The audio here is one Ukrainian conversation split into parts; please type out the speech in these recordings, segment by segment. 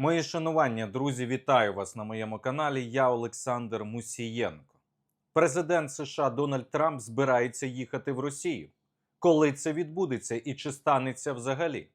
Мої шанування, друзі, вітаю вас на моєму каналі. Я Олександр Мусієнко. Президент США Дональд Трамп збирається їхати в Росію. Коли це відбудеться і чи станеться взагалі?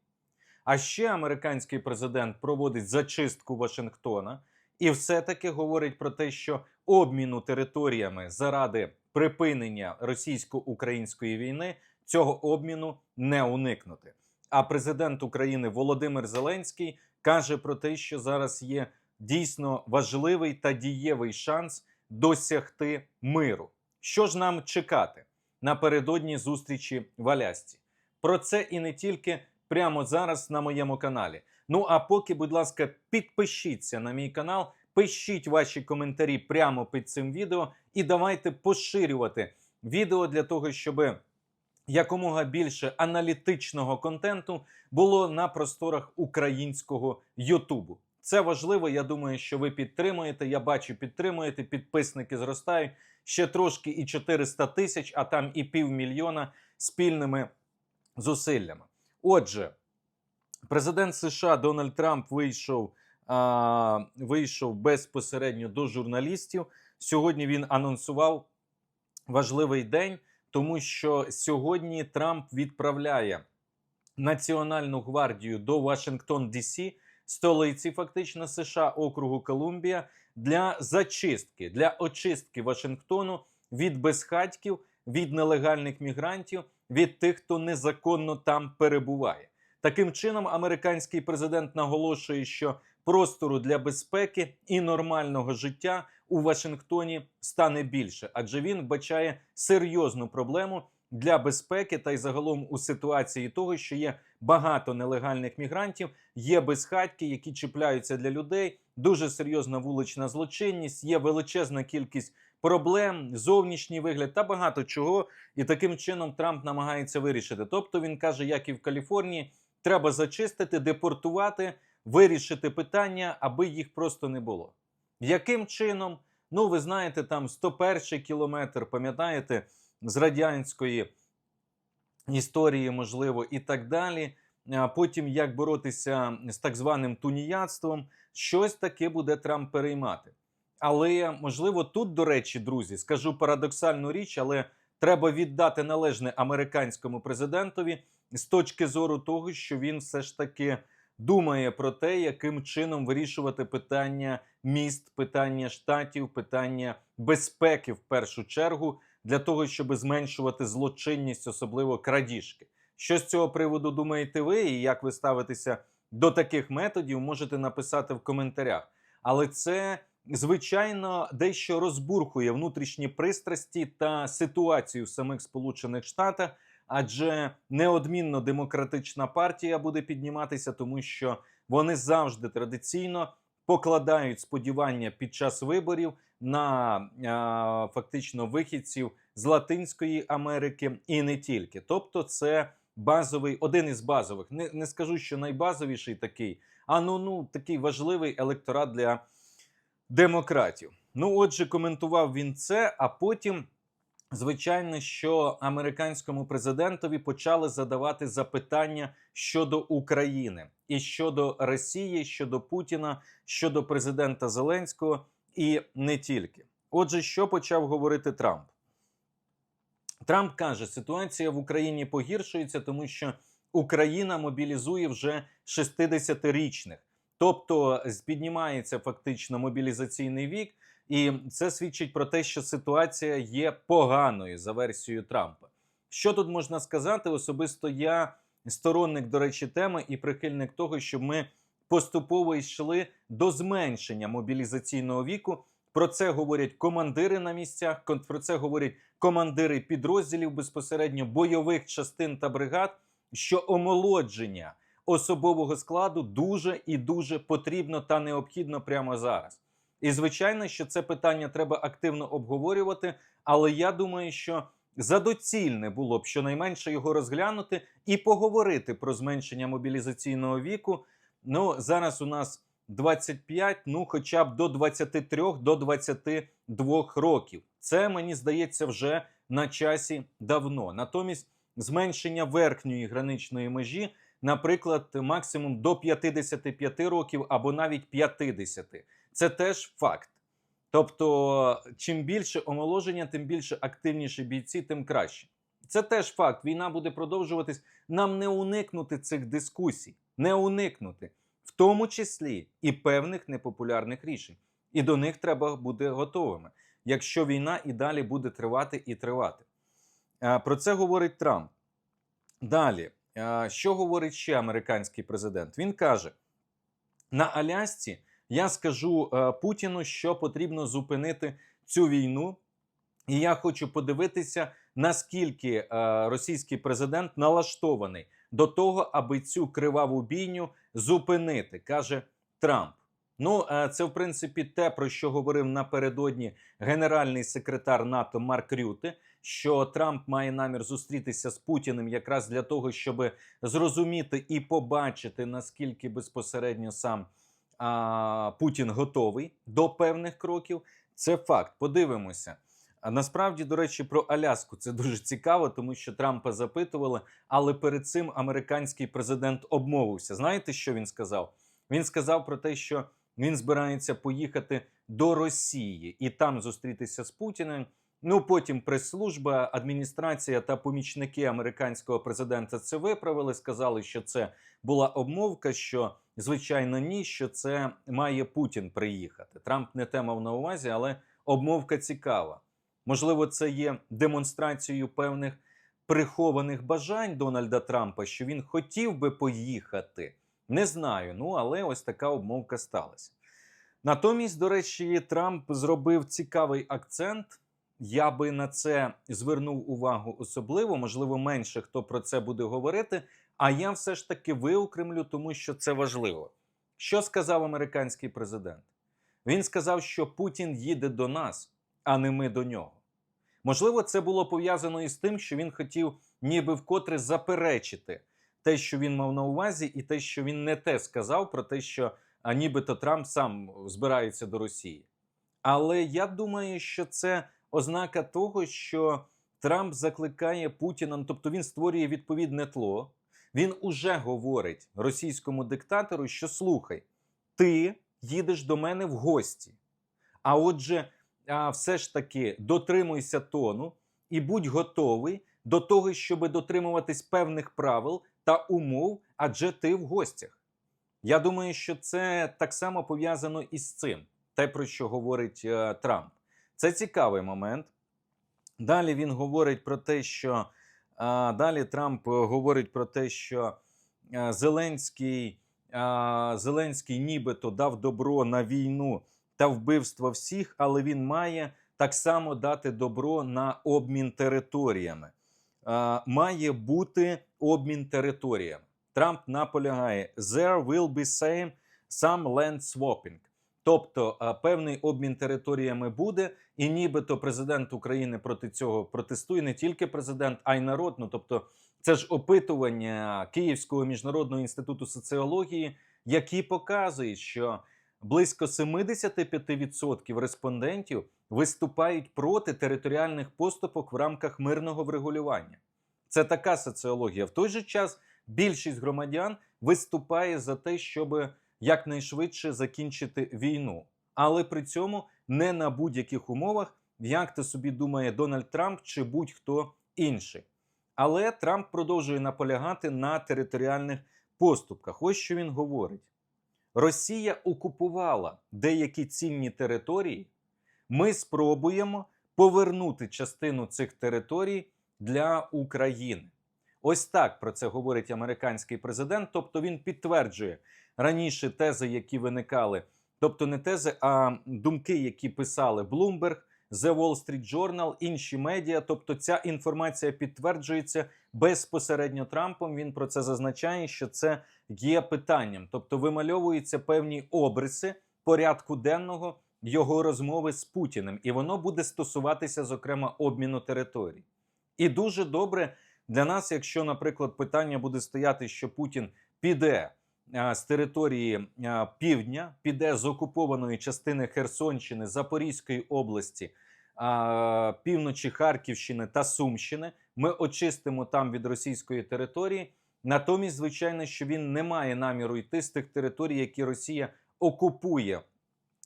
А ще американський президент проводить зачистку Вашингтона і все-таки говорить про те, що обміну територіями заради припинення російсько-української війни цього обміну не уникнути. А президент України Володимир Зеленський каже про те, що зараз є дійсно важливий та дієвий шанс досягти миру. Що ж нам чекати напередодні зустрічі в Алясці? Про це і не тільки прямо зараз на моєму каналі. Ну а поки, будь ласка, підпишіться на мій канал, пишіть ваші коментарі прямо під цим відео, і давайте поширювати відео для того, щоб якомога більше аналітичного контенту було на просторах українського Ютубу. Це важливо. Я думаю, що ви підтримуєте. Я бачу, підтримуєте. Підписники зростають ще трошки і 400 тисяч, а там і півмільйона спільними зусиллями. Отже, президент США Дональд Трамп вийшов, а, вийшов безпосередньо до журналістів. Сьогодні він анонсував важливий день, тому що сьогодні Трамп відправляє Національну гвардію до Вашингтон Дісі, столиці фактично США, округу Колумбія, для зачистки, для очистки Вашингтону від безхатьків, від нелегальних мігрантів, від тих, хто незаконно там перебуває. Таким чином, американський президент наголошує, що простору для безпеки і нормального життя у Вашингтоні стане більше, адже він бачає серйозну проблему для безпеки та й загалом у ситуації того, що є багато нелегальних мігрантів, є безхатьки, які чіпляються для людей. Дуже серйозна вулична злочинність, є величезна кількість проблем, зовнішній вигляд та багато чого. І таким чином Трамп намагається вирішити. Тобто він каже, як і в Каліфорнії, треба зачистити, депортувати, вирішити питання, аби їх просто не було. Яким чином? Ну, ви знаєте, там 101 кілометр, пам'ятаєте, з радянської історії, можливо, і так далі. Потім як боротися з так званим туніяцтвом, щось таке буде Трамп переймати. Але можливо, тут, до речі, друзі, скажу парадоксальну річ, але треба віддати належне американському президентові з точки зору того, що він все ж таки думає про те, яким чином вирішувати питання міст, питання штатів, питання безпеки в першу чергу для того, щоб зменшувати злочинність, особливо крадіжки. Що з цього приводу думаєте ви, і як ви ставитеся до таких методів, можете написати в коментарях. Але це, звичайно, дещо розбурхує внутрішні пристрасті та ситуацію в самих Сполучених Штатах, адже неодмінно демократична партія буде підніматися, тому що вони завжди традиційно покладають сподівання під час виборів на а, фактично вихідців з Латинської Америки і не тільки. Тобто, це базовий, один із базових. Не, не скажу, що найбазовіший такий, а ну ну такий важливий електорат для демократів. Ну, отже, коментував він це, а потім. Звичайно, що американському президентові почали задавати запитання щодо України і щодо Росії, щодо Путіна, щодо президента Зеленського і не тільки. Отже, що почав говорити Трамп? Трамп каже, ситуація в Україні погіршується, тому що Україна мобілізує вже 60-річних, тобто піднімається фактично мобілізаційний вік. І це свідчить про те, що ситуація є поганою за версією Трампа. Що тут можна сказати? Особисто я сторонник, до речі, теми і прихильник того, щоб ми поступово йшли до зменшення мобілізаційного віку. Про це говорять командири на місцях. про це говорять командири підрозділів безпосередньо бойових частин та бригад. Що омолодження особового складу дуже і дуже потрібно та необхідно прямо зараз. І звичайно, що це питання треба активно обговорювати, але я думаю, що за доцільне було б щонайменше його розглянути і поговорити про зменшення мобілізаційного віку. Ну зараз у нас 25, ну хоча б до 23, до 22 років. Це мені здається вже на часі давно. Натомість зменшення верхньої граничної межі наприклад, максимум до 55 років або навіть 50. Це теж факт. Тобто, чим більше омоложення, тим більше активніші бійці, тим краще. Це теж факт. Війна буде продовжуватись. Нам не уникнути цих дискусій, не уникнути, в тому числі і певних непопулярних рішень. І до них треба бути готовими, якщо війна і далі буде тривати і тривати. Е, Про це говорить Трамп. Далі, е, що говорить ще американський президент? Він каже: на Алясці я скажу е, Путіну, що потрібно зупинити цю війну, і я хочу подивитися, наскільки е, російський президент налаштований до того, аби цю криваву бійню зупинити, каже Трамп. Ну, е, це в принципі те, про що говорив напередодні генеральний секретар НАТО Марк Рюте, що Трамп має намір зустрітися з Путіним якраз для того, щоб зрозуміти і побачити, наскільки безпосередньо сам а, Путін готовий до певних кроків. Це факт. Подивимося. А насправді, до речі, про Аляску це дуже цікаво, тому що Трампа запитували, але перед цим американський президент обмовився. Знаєте, що він сказав? Він сказав про те, що він збирається поїхати до Росії і там зустрітися з Путіним. Ну потім прес-служба, адміністрація та помічники американського президента це виправили. Сказали, що це була обмовка. Що звичайно ні, що це має Путін приїхати. Трамп не те мав на увазі, але обмовка цікава. Можливо, це є демонстрацією певних прихованих бажань Дональда Трампа, що він хотів би поїхати. Не знаю. Ну але ось така обмовка сталася. Натомість, до речі, Трамп зробив цікавий акцент. Я би на це звернув увагу особливо, можливо, менше хто про це буде говорити. А я все ж таки виокремлю, тому що це важливо. Що сказав американський президент? Він сказав, що Путін їде до нас, а не ми до нього. Можливо, це було пов'язано із тим, що він хотів ніби вкотре заперечити те, що він мав на увазі, і те, що він не те сказав про те, що а нібито Трамп сам збирається до Росії. Але я думаю, що це ознака того, що Трамп закликає Путіна, ну, тобто він створює відповідне тло. Він уже говорить російському диктатору, що слухай, ти їдеш до мене в гості. А отже, все ж таки дотримуйся тону і будь готовий до того, щоб дотримуватись певних правил та умов, адже ти в гостях. Я думаю, що це так само пов'язано із цим, те, про що говорить е, Трамп. Це цікавий момент. Далі він говорить про те, що а, далі Трамп говорить про те, що Зеленський, Зеленський нібито дав добро на війну та вбивство всіх, але він має так само дати добро на обмін територіями. Має бути обмін територіями. Трамп наполягає: there will be same some land swapping. Тобто певний обмін територіями буде, і нібито президент України проти цього протестує не тільки президент, а й народ. Ну тобто, це ж опитування Київського міжнародного інституту соціології, які показують, що близько 75% респондентів виступають проти територіальних поступок в рамках мирного врегулювання. Це така соціологія. В той же час більшість громадян виступає за те, щоб якнайшвидше закінчити війну, але при цьому не на будь-яких умовах, як то собі думає Дональд Трамп чи будь-хто інший. Але Трамп продовжує наполягати на територіальних поступках. Ось що він говорить: Росія окупувала деякі цінні території. Ми спробуємо повернути частину цих територій для України. Ось так про це говорить американський президент. Тобто він підтверджує раніше тези, які виникали, тобто не тези, а думки, які писали Bloomberg, The Wall Street Journal, інші медіа. Тобто, ця інформація підтверджується безпосередньо Трампом. Він про це зазначає, що це є питанням, тобто вимальовуються певні обриси порядку денного його розмови з Путіним, і воно буде стосуватися, зокрема, обміну територій. І дуже добре для нас, якщо, наприклад, питання буде стояти, що Путін піде з території півдня, піде з окупованої частини Херсонщини, Запорізької області, півночі Харківщини та Сумщини. Ми очистимо там від російської території. Натомість, звичайно, що він не має наміру йти з тих територій, які Росія окупує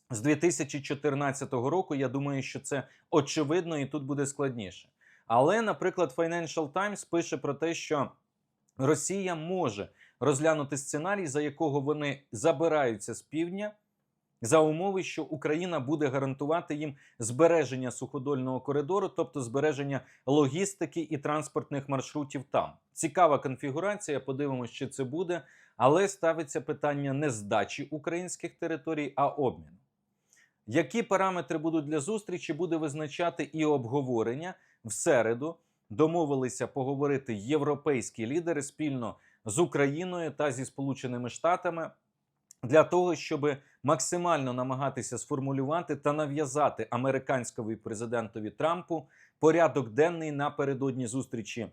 з 2014 року. Я думаю, що це очевидно і тут буде складніше. Але, наприклад, Financial Times пише про те, що Росія може розглянути сценарій, за якого вони забираються з півдня, за умови, що Україна буде гарантувати їм збереження суходольного коридору, тобто збереження логістики і транспортних маршрутів там. Цікава конфігурація. Подивимося, чи це буде, але ставиться питання не здачі українських територій, а обміну. Які параметри будуть для зустрічі, буде визначати і обговорення в середу. Домовилися поговорити європейські лідери спільно з Україною та зі Сполученими Штатами для того, щоб максимально намагатися сформулювати та нав'язати американському президентові Трампу порядок денний напередодні зустрічі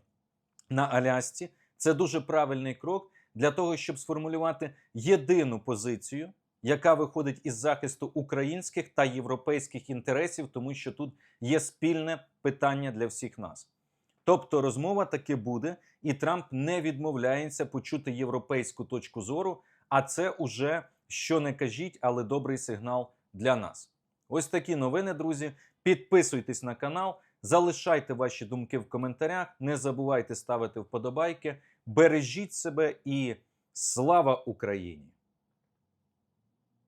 на Алясці. Це дуже правильний крок для того, щоб сформулювати єдину позицію, яка виходить із захисту українських та європейських інтересів, тому що тут є спільне питання для всіх нас. Тобто розмова таки буде, і Трамп не відмовляється почути європейську точку зору. А це уже що не кажіть, але добрий сигнал для нас. Ось такі новини, друзі. Підписуйтесь на канал, залишайте ваші думки в коментарях. Не забувайте ставити вподобайки. Бережіть себе і слава Україні!